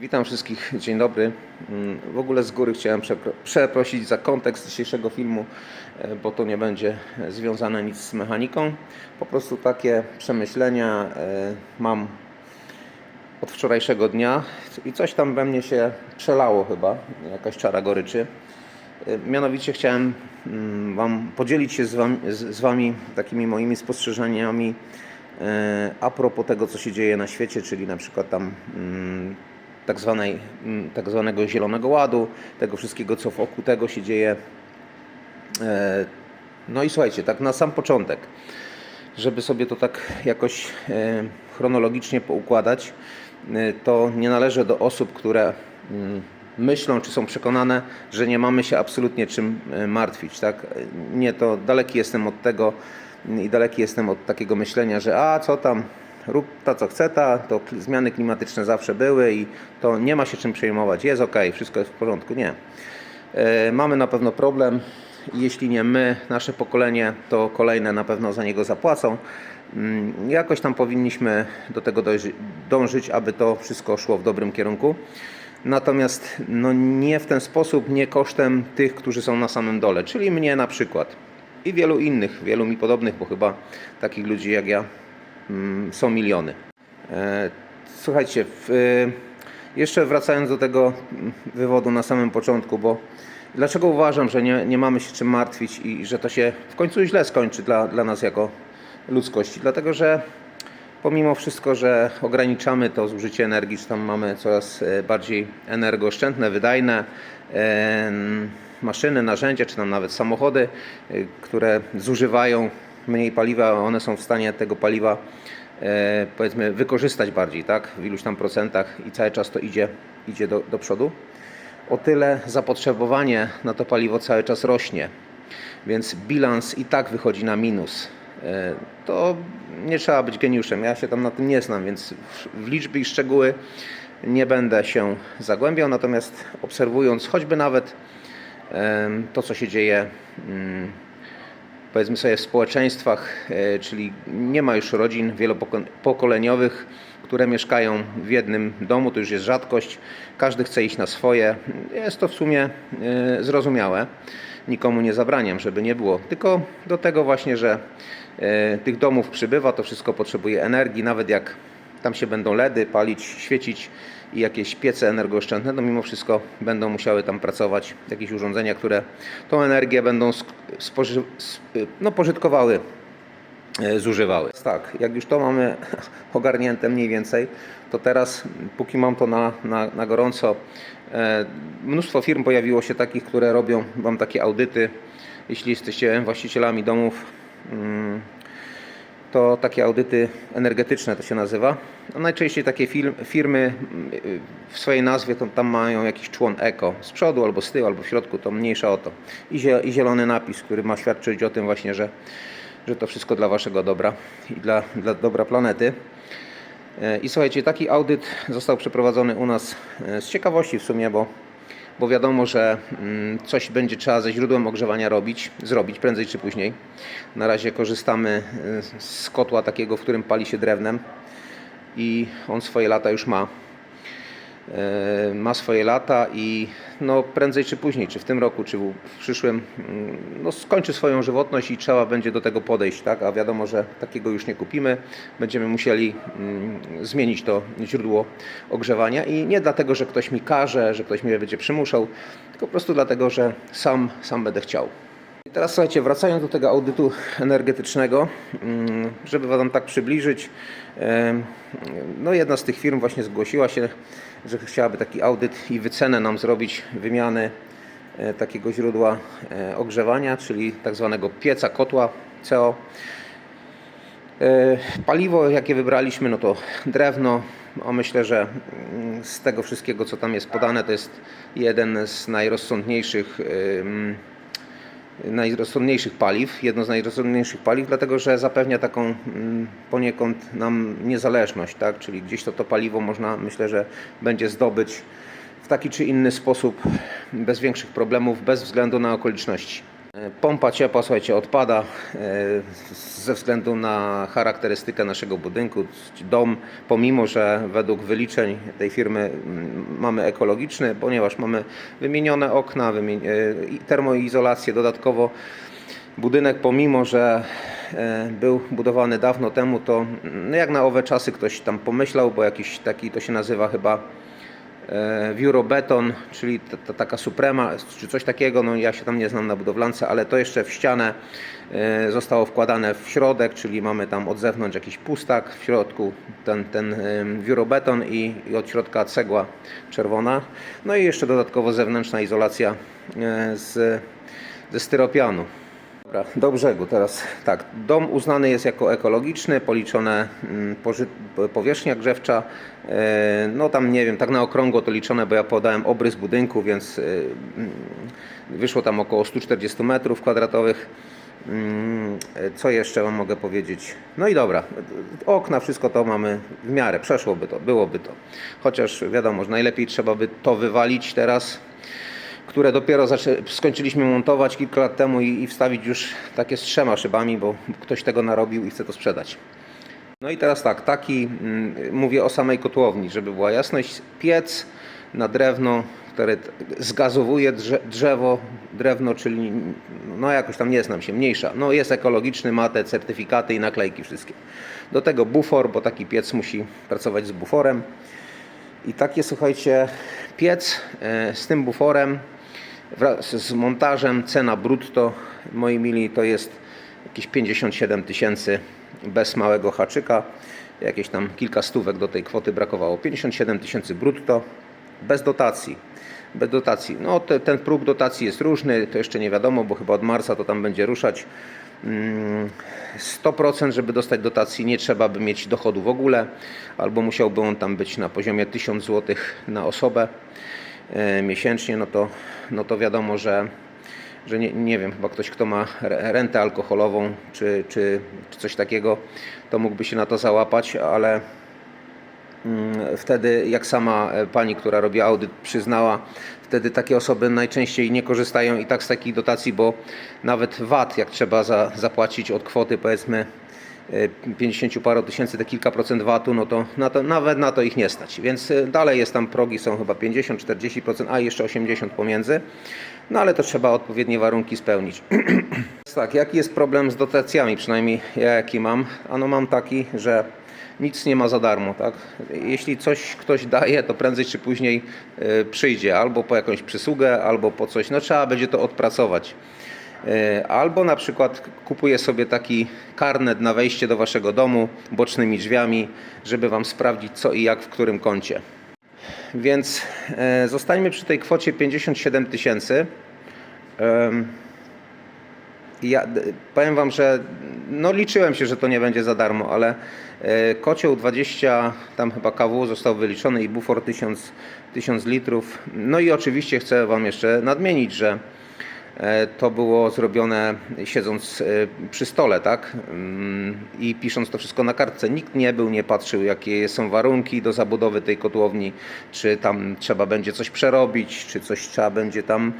Witam wszystkich, dzień dobry. Mm, W ogóle z góry chciałem przepro- przeprosić za kontekst dzisiejszego filmu, e, bo to nie będzie związane nic z mechaniką. Po prostu takie przemyślenia e, mam od wczorajszego dnia i coś tam we mnie się przelało chyba, jakaś czara goryczy. E, Mianowicie chciałem mm, Wam podzielić się z Wami, z, wami takimi moimi spostrzeżeniami a propos tego, co się dzieje na świecie, czyli na przykład tam mm, tak, zwanej, mm, tak zwanego zielonego ładu, tego wszystkiego, co wokół tego się dzieje. E, No i słuchajcie, tak na sam początek, żeby sobie to tak jakoś e, chronologicznie poukładać, e, to nie należę do osób, które mm, myślą czy są przekonane, że nie mamy się absolutnie czym martwić. Tak? Nie, to daleki jestem od tego i daleki jestem od takiego myślenia, że a co tam, rób ta co chce ta, to zmiany klimatyczne zawsze były i to nie ma się czym przejmować, jest ok, wszystko jest w porządku. Nie. E, Mamy na pewno problem. Jeśli nie my, nasze pokolenie, to kolejne na pewno za niego zapłacą. Mm, Jakoś tam powinniśmy do tego dążyć, aby to wszystko szło w dobrym kierunku. Natomiast no nie w ten sposób, nie kosztem tych, którzy są na samym dole, czyli mnie na przykład i wielu innych, wielu mi podobnych, bo chyba takich ludzi jak ja są miliony. E, Słuchajcie, e, jeszcze wracając do tego mm, wywodu na samym początku, bo dlaczego uważam, że nie, nie mamy się czym martwić i że to się w końcu źle skończy dla, dla nas jako ludzkości? Dlatego, że pomimo wszystko, że ograniczamy to zużycie energii, czy tam mamy coraz e, bardziej energooszczędne, wydajne maszyny, narzędzia, czy tam nawet samochody, które zużywają mniej paliwa, one są w stanie tego paliwa e, powiedzmy wykorzystać bardziej, tak, w iluś tam procentach i cały czas to idzie, idzie do, do przodu. O tyle zapotrzebowanie na to paliwo cały czas rośnie, więc bilans i tak wychodzi na minus. E, To nie trzeba być geniuszem, ja się tam na tym nie znam, więc w- liczby i szczegóły nie będę się zagłębiał, natomiast obserwując choćby nawet to, co się dzieje mm, powiedzmy sobie w społeczeństwach, e, czyli nie ma już rodzin wielopokoleniowych, które mieszkają w jednym domu, to już jest rzadkość. Każdy chce iść na swoje. Jest to w sumie e, zrozumiałe. Nikomu nie zabraniam, żeby nie było. Tylko do tego właśnie, że e, tych domów przybywa, to wszystko potrzebuje energii, nawet jak tam się będą LEDy palić, świecić i jakieś piece energooszczędne, no mimo wszystko będą musiały tam pracować jakieś urządzenia, które tą energię będą spoży- sp- no, pożytkowały, e, zużywały. Tak, jak już to mamy ogarnięte mniej więcej, to teraz, póki mam to na, na, na gorąco, e, mnóstwo firm pojawiło się takich, które robią Wam takie audyty. Jeśli jesteście właścicielami domów, mm, to takie audyty energetyczne to się nazywa. A najczęściej takie firmy y, w swojej nazwie to tam mają jakiś człon eko z przodu albo z tyłu albo w środku, to mniejsza o to. I, zie, I zielony napis, który ma świadczyć o tym właśnie, że, że to wszystko dla waszego dobra i dla, dla dobra planety. E, I słuchajcie, taki audyt został przeprowadzony u nas e, z ciekawości w sumie, bo, bo wiadomo, że mm, coś będzie trzeba ze źródłem ogrzewania robić, zrobić prędzej czy później. Na razie korzystamy e, z kotła takiego, w którym pali się drewnem i on swoje lata już ma. E, Ma swoje lata i no prędzej czy później, czy w tym roku, czy w przyszłym, mm, no skończy swoją żywotność i trzeba będzie do tego podejść, tak? A wiadomo, że takiego już nie kupimy. Będziemy musieli mm, zmienić to źródło ogrzewania i nie dlatego, że ktoś mi każe, że ktoś mnie będzie przymuszał, tylko po prostu dlatego, że sam, sam będę chciał. I teraz słuchajcie, wracając do tego audytu energetycznego, mm, żeby Wam tak przybliżyć, no jedna z tych firm właśnie zgłosiła się, że chciałaby taki audyt i wycenę nam zrobić wymiany e, takiego źródła e, ogrzewania, czyli tak zwanego pieca kotła CO. E, Paliwo, jakie wybraliśmy, no to drewno. A myślę, że mm, z tego wszystkiego, co tam jest podane, to jest jeden z najrozsądniejszych najrozsądniejszych paliw, jedno z najrozsądniejszych paliw, dlatego że zapewnia taką mm, poniekąd nam niezależność, tak? czyli gdzieś to, to paliwo można, myślę, że będzie zdobyć w taki czy inny sposób, bez większych problemów, bez względu na okoliczności. Pompa ciepła, słuchajcie, odpada e, ze względu na charakterystykę naszego budynku. Dom, pomimo że według wyliczeń tej firmy mm, mamy ekologiczny, ponieważ mamy wymienione okna, e, termoizolację dodatkowo, budynek pomimo, że e, był budowany dawno temu, to no jak na owe czasy ktoś tam pomyślał, bo jakiś taki, to się nazywa chyba e, Eurobeton, czyli ta, ta, taka Suprema, czy coś takiego, no ja się tam nie znam na budowlance, ale to jeszcze w ścianę e, zostało wkładane w środek, czyli mamy tam od zewnątrz jakiś pustak, w środku ten, ten em, Eurobeton i, i od środka cegła czerwona, no i jeszcze dodatkowo zewnętrzna izolacja e, z, ze styropianu. Dobra, do brzegu teraz. Tak, dom uznany jest jako ekologiczny, policzone mm, powierzchnia grzewcza. e, No tam nie wiem, tak na okrągło to liczone, bo ja podałem obrys budynku, więc e, mm, wyszło tam około 140 metrów kwadratowych. Mm, e, Co jeszcze Wam mogę powiedzieć? No i dobra, okna, wszystko to mamy w miarę, przeszłoby to, byłoby to. Chociaż wiadomo, że najlepiej trzeba by to wywalić teraz, które dopiero skończyliśmy montować kilka lat temu i, i wstawić już takie z trzema szybami, bo ktoś tego narobił i chce to sprzedać. No i teraz tak, taki, mm, mówię o samej kotłowni, żeby była jasność, piec na drewno, który t- zgazowuje drze, drzewo, drewno, czyli no jakoś tam nie znam się, mniejsza, no jest ekologiczny, ma te certyfikaty i naklejki wszystkie. Do tego bufor, bo taki piec musi pracować z buforem. I takie, słuchajcie, piec e, z tym buforem wraz z montażem, cena brutto, moi mili, to jest jakieś 57 tysięcy bez małego haczyka. Jakieś tam kilka stówek do tej kwoty brakowało. 57 tysięcy brutto, bez dotacji. Bez dotacji. No, te, ten próg dotacji jest różny, to jeszcze nie wiadomo, bo chyba od marca to tam będzie ruszać. Mm, 100% żeby dostać dotacji nie trzeba by mieć dochodu w ogóle, albo musiałby on tam być na poziomie 1000 zł na osobę miesięcznie, no to, no to wiadomo, że, że nie, nie wiem, chyba ktoś, kto ma re- rentę alkoholową czy, czy, czy coś takiego, to mógłby się na to załapać, ale Mm, Wtedy, jak sama e, pani, która robi audyt, przyznała, wtedy takie osoby najczęściej nie korzystają i tak z takich dotacji, bo nawet VAT, jak trzeba za, zapłacić od kwoty powiedzmy e, 50 paru tysięcy, te kilka procent VAT-u, no to, na to nawet na to ich nie stać. Więc e, dalej jest tam progi, są chyba 50-40%, a jeszcze 80% pomiędzy. No ale to trzeba odpowiednie warunki spełnić. tak, jaki jest problem z dotacjami, przynajmniej ja jaki mam? Ano mam taki, że nic nie ma za darmo, tak? Jeśli coś ktoś daje, to prędzej czy później y, przyjdzie albo po jakąś przysługę, albo po coś. No trzeba będzie to odpracować. Y, Albo na przykład kupuje sobie taki karnet na wejście do waszego domu bocznymi drzwiami, żeby wam sprawdzić co i jak w którym kącie. Więc e, zostańmy przy tej kwocie 57 tysięcy. Ja powiem Wam, że no liczyłem się, że to nie będzie za darmo, ale e, kocioł 20 tam chyba kW został wyliczony i bufor 1000, 1000 litrów. No i oczywiście chcę Wam jeszcze nadmienić, że e, to było zrobione siedząc e, przy stole, tak? Mm, I pisząc to wszystko na kartce. Nikt nie był, nie patrzył, jakie są warunki do zabudowy tej kotłowni, czy tam trzeba będzie coś przerobić, czy coś trzeba będzie tam,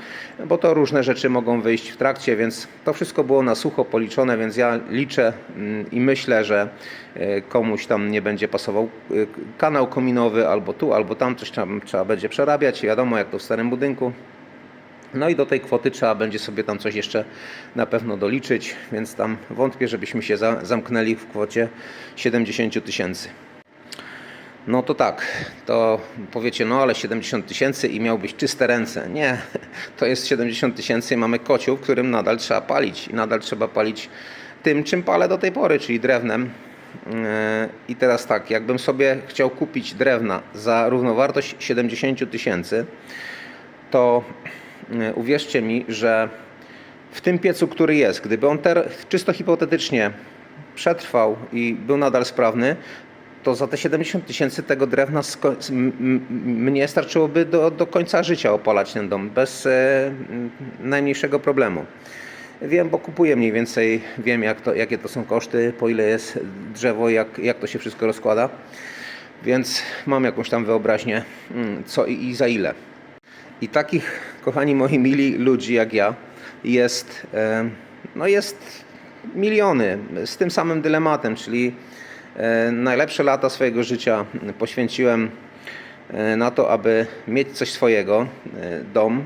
bo to różne rzeczy mogą wyjść w trakcie, więc to wszystko było na sucho policzone, więc ja liczę mm, i myślę, że e, komuś tam nie będzie pasował e, kanał kominowy albo tu, albo tam, coś tam trzeba będzie przerabiać, wiadomo jak to w starym budynku. No i do tej kwoty trzeba będzie sobie tam coś jeszcze na pewno doliczyć, więc tam wątpię, żebyśmy się za, zamknęli w kwocie 70 tysięcy. No to tak, to powiecie, no ale 70 tysięcy i miałbyś czyste ręce. Nie, to jest 70 tysięcy i mamy kocioł, którym nadal trzeba palić. I nadal trzeba palić tym, czym palę do tej pory, czyli drewnem. Yy, I teraz tak, jakbym sobie chciał kupić drewna za równowartość 70 tysięcy, to uwierzcie mi, że w tym piecu, który jest, gdyby on ter, czysto hipotetycznie przetrwał i był nadal sprawny, to za te 70 tysięcy tego drewna mnie starczyłoby do, do końca życia opalać ten dom bez e, najmniejszego problemu. Wiem, bo kupuję mniej więcej, wiem jak to, jakie to są koszty, po ile jest drzewo, jak, jak to się wszystko rozkłada, więc mam jakąś tam wyobraźnię, mm, co i, i za ile. I takich, kochani moi mili, ludzi jak ja, jest, e, no jest miliony z tym samym dylematem, czyli e, najlepsze lata swojego życia poświęciłem e, na to, aby mieć coś swojego, dom.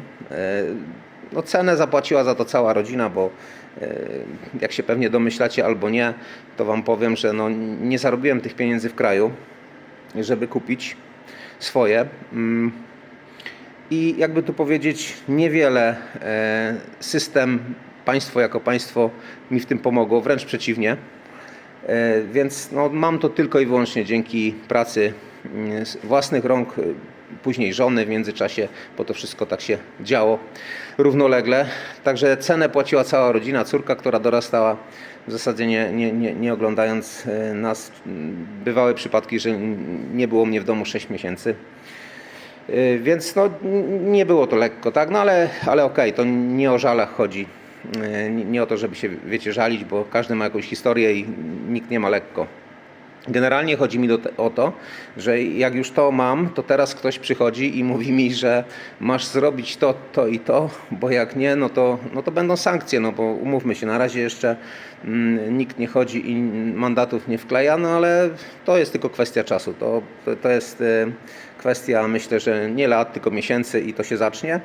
No cenę zapłaciła za to cała rodzina, bo jak się pewnie domyślacie albo nie, to Wam powiem, że no nie zarobiłem tych pieniędzy w kraju, żeby kupić swoje. I jakby tu powiedzieć, niewiele e, system, państwo jako państwo mi w tym pomogło, wręcz przeciwnie. E, Więc no, mam to tylko i wyłącznie dzięki pracy mm, własnych rąk, y, później żony w międzyczasie, bo to wszystko tak się działo równolegle. Także cenę płaciła cała rodzina, córka, która dorastała w zasadzie nie, nie, nie, nie oglądając e, nas. Bywały przypadki, że nie było mnie w domu 6 miesięcy. Y, Więc no, nie było to lekko, tak? No ale, ale okej, to nie o żalach chodzi. Y, nie o to, żeby się, wiecie, żalić, bo każdy ma jakąś historię i nikt nie ma lekko. Generalnie chodzi mi o to, że jak już to mam, to teraz ktoś przychodzi i mówi mi, że masz zrobić to, to i to, bo jak nie, no to, no to będą sankcje, no bo umówmy się, na razie jeszcze mm, nikt nie chodzi i mandatów nie wkleja, no ale to jest tylko kwestia czasu. To, to, jest e, kwestia, myślę, że nie lat, tylko miesięcy i to się zacznie.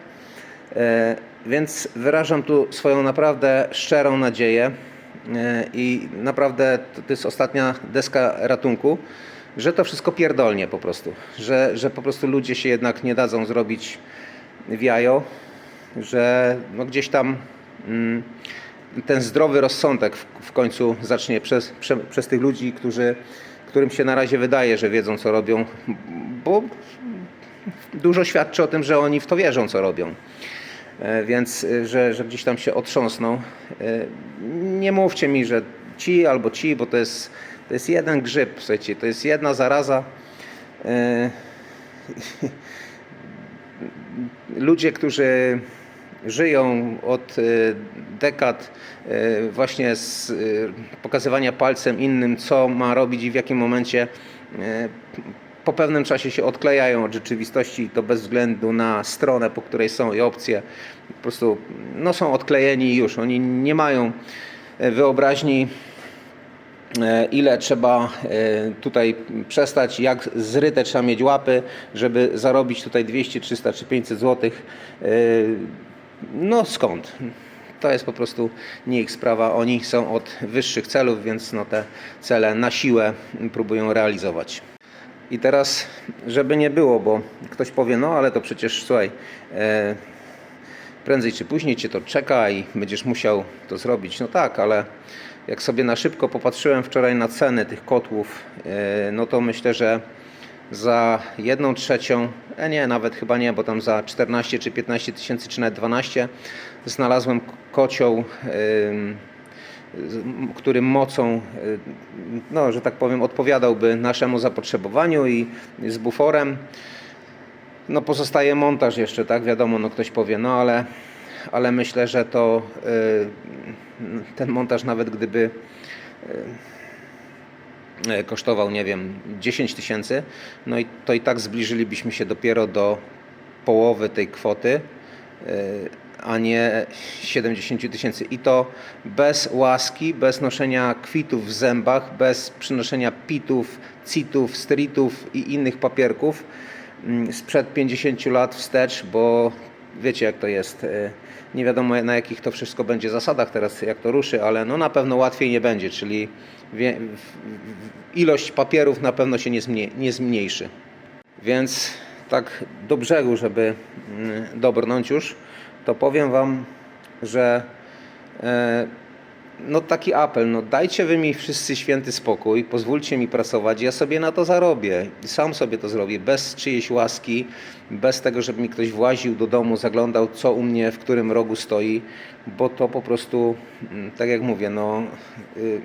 E, Więc wyrażam tu swoją naprawdę szczerą nadzieję i naprawdę to jest ostatnia deska ratunku, że to wszystko pierdolnie po prostu, że, że po prostu ludzie się jednak nie dadzą zrobić w jajo, że no gdzieś tam mm, ten zdrowy rozsądek w, w końcu zacznie przez, prze, przez tych ludzi, którzy, którym się na razie wydaje, że wiedzą co robią, bo dużo świadczy o tym, że oni w to wierzą, co robią. E, Więc, e, że, że gdzieś tam się otrząsną. E, Nie mówcie mi, że ci albo ci, bo to jest, to jest jeden grzyb, słuchajcie, to jest jedna zaraza. Ludzie, którzy żyją od dekad właśnie z pokazywania palcem innym, co ma robić i w jakim momencie po pewnym czasie się odklejają od rzeczywistości i to bez względu na stronę, po której są i opcje. Po prostu no, są odklejeni już. Oni nie mają e, wyobraźni, e, ile trzeba e, tutaj przestać, jak zryte trzeba mieć łapy, żeby zarobić tutaj 200, 300 czy 500 zł. No skąd? To jest po prostu nie ich sprawa. Oni są od wyższych celów, więc no te cele na siłę próbują realizować. I teraz, żeby nie było, bo ktoś powie, no ale to przecież słuchaj, e, prędzej czy później cię to czeka i będziesz musiał to zrobić. No tak, ale jak sobie na szybko popatrzyłem wczoraj na ceny tych kotłów, e, no to myślę, że za jedną trzecią, e nie, nawet chyba nie, bo tam za 14 czy 15 tysięcy, czy nawet 12 znalazłem kocioł, z- który mocą, y, no, że tak powiem, odpowiadałby naszemu zapotrzebowaniu i z buforem. No pozostaje montaż jeszcze, tak? Wiadomo, no ktoś powie, no ale, ale myślę, że to y, ten montaż nawet gdyby y, kosztował, nie wiem, 10 tysięcy, no i to i tak zbliżylibyśmy się dopiero do połowy tej kwoty, a nie 70 tysięcy. I to bez łaski, bez noszenia kwitów w zębach, bez przynoszenia pitów, citów, streetów i innych papierków mm, sprzed 50 lat wstecz, bo wiecie jak to jest. y, Nie wiadomo na jakich to wszystko będzie zasadach teraz, jak to ruszy, ale no na pewno łatwiej nie będzie, czyli ilość papierów na pewno się nie zmniejszy. Więc tak do brzegu, żeby mm, dobrnąć już, to powiem Wam, że e, no taki apel, no dajcie Wy mi wszyscy święty spokój, pozwólcie mi pracować, ja sobie na to zarobię, sam sobie to zrobię, bez czyjejś łaski, bez tego, żeby mi ktoś właził do domu, zaglądał co u mnie, w którym rogu stoi, bo to po prostu, mm, tak jak mówię, no... y,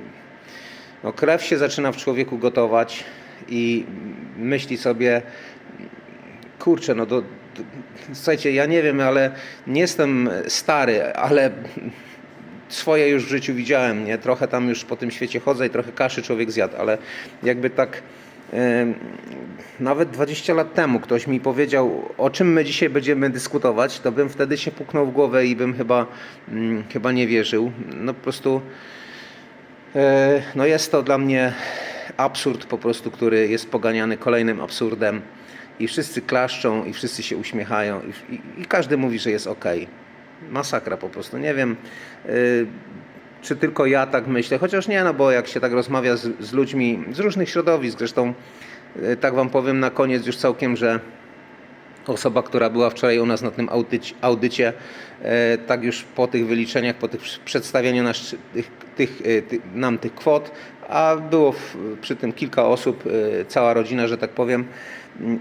no, krew się zaczyna w człowieku gotować i myśli sobie, kurczę, no do, słuchajcie, ja nie wiem, ale nie jestem stary, ale swoje już w życiu widziałem, nie? Trochę tam już po tym świecie chodzę i trochę kaszy człowiek zjadł, ale jakby tak Nawet 20 lat temu ktoś mi powiedział, o czym my dzisiaj będziemy dyskutować, to bym wtedy się puknął w głowę i bym chyba, mm, chyba nie wierzył. No po prostu e, no jest to dla mnie absurd po prostu, który jest poganiany kolejnym absurdem i wszyscy klaszczą i wszyscy się uśmiechają i, i, i każdy mówi, że jest ok. Masakra po prostu. Nie wiem, y, czy tylko ja tak myślę, chociaż nie, no bo jak się tak rozmawia z, z ludźmi z różnych środowisk, zresztą y, tak wam powiem na koniec już całkiem, że osoba, która była wczoraj u nas na tym audycie, audycie tak już po tych wyliczeniach, po tych przedstawieniu nas, tych, tych, ty, nam tych kwot, a było w, przy tym kilka osób, e, cała rodzina, że tak powiem,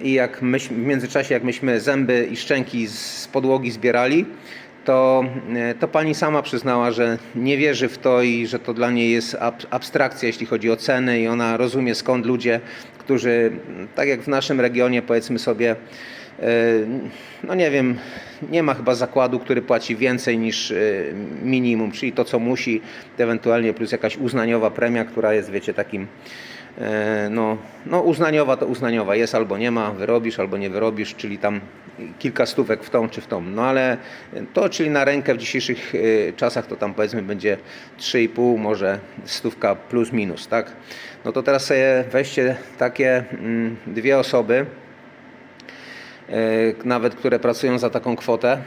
i jak myśmy, w międzyczasie, jak myśmy zęby i szczęki z podłogi zbierali, to, e, to pani sama przyznała, że nie wierzy w to i że to dla niej jest ab- abstrakcja, jeśli chodzi o ceny, i ona rozumie skąd ludzie, którzy, tak jak w naszym regionie, powiedzmy sobie, e, no nie wiem, nie ma chyba zakładu, który płaci więcej niż e, minimum, czyli to, co musi, ewentualnie plus jakaś uznaniowa premia, która jest, wiecie, takim no, no uznaniowa to uznaniowa, jest albo nie ma, wyrobisz albo nie wyrobisz, czyli tam kilka stówek w tą czy w tą. No ale to, czyli na rękę w dzisiejszych e, czasach to tam powiedzmy będzie 3,5, może stówka plus minus, tak? No to teraz sobie weźcie takie mm, dwie osoby, e, nawet które pracują za taką kwotę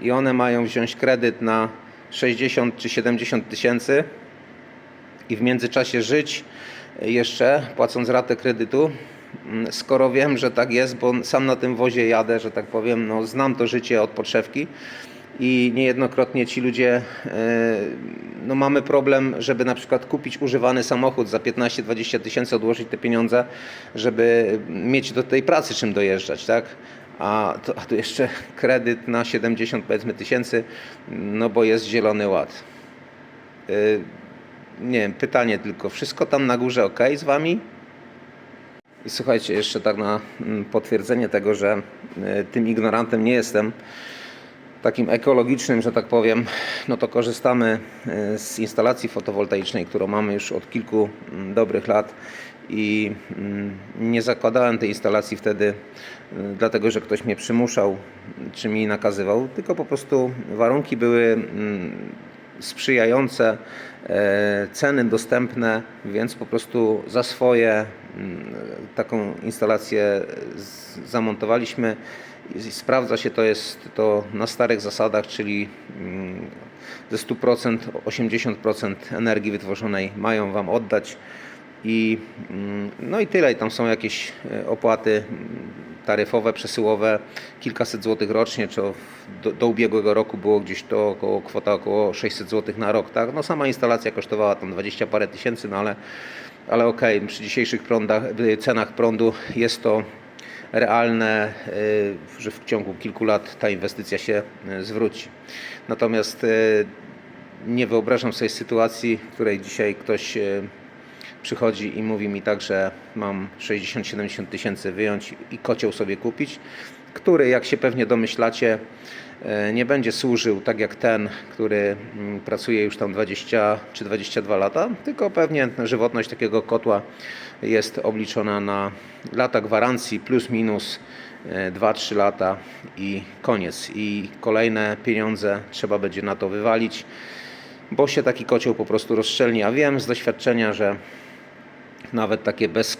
i one mają wziąć kredyt na 60 czy 70 tysięcy i w międzyczasie żyć jeszcze płacąc ratę kredytu, Mm, skoro wiem, że tak jest, bo sam na tym wozie jadę, że tak powiem, no, znam to życie od podszewki i niejednokrotnie ci ludzie, e, no mamy problem, żeby na przykład kupić używany samochód za 15-20 tysięcy, odłożyć te pieniądze, żeby mieć do tej pracy czym dojeżdżać, tak? A, to, a tu jeszcze kredyt na 70 powiedzmy tysięcy, no bo jest zielony ład. Nie wiem, pytanie tylko, wszystko tam na górze ok z Wami? I słuchajcie, jeszcze tak na mm, potwierdzenie tego, że e, tym ignorantem nie jestem, takim ekologicznym, że tak powiem, no to korzystamy e, z instalacji fotowoltaicznej, którą mamy już od kilku mm, dobrych lat i mm, nie zakładałem tej instalacji wtedy, e, dlatego że ktoś mnie przymuszał czy mi nakazywał, tylko po prostu warunki były sprzyjające, e, ceny dostępne, więc po prostu za swoje mm, taką instalację zamontowaliśmy. Sprawdza się to jest to na starych zasadach, czyli mm, ze 100% 80% energii wytworzonej mają Wam oddać. I, mm, no i tyle. I tam są jakieś e, opłaty mm, taryfowe, przesyłowe, kilkaset złotych rocznie, czy do, do ubiegłego roku było gdzieś to około, kwota około 600 złotych na rok. Tak? No sama instalacja kosztowała tam 20 parę tysięcy, no ale, ale okej, przy dzisiejszych prądach, y, cenach prądu jest to realne, y, że w ciągu kilku lat ta inwestycja się y, zwróci. Natomiast nie wyobrażam sobie sytuacji, w której dzisiaj ktoś przychodzi i mówi mi tak, że mam 60-70 tysięcy wyjąć i kocioł sobie kupić, który, jak się pewnie domyślacie, e, nie będzie służył tak jak ten, który mm, pracuje już tam 20 czy 22 lata, tylko pewnie żywotność takiego kotła jest obliczona na lata gwarancji plus minus e, 2-3 lata i koniec. I kolejne pieniądze trzeba będzie na to wywalić, bo się taki kocioł po prostu rozszczelni. A wiem z doświadczenia, że nawet takie bez,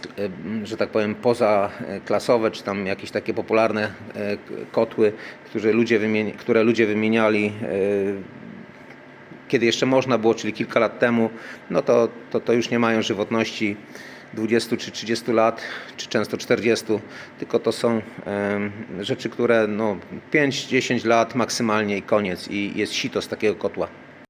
e, że tak powiem, pozaklasowe, czy tam jakieś takie popularne e, kotły, które ludzie, wymieni, które ludzie wymieniali, e, kiedy jeszcze można było, czyli kilka lat temu, no to, to, to już nie mają żywotności 20 czy 30 lat, czy często 40, tylko to są rzeczy, które no, 5-10 lat maksymalnie i koniec i jest sito z takiego kotła.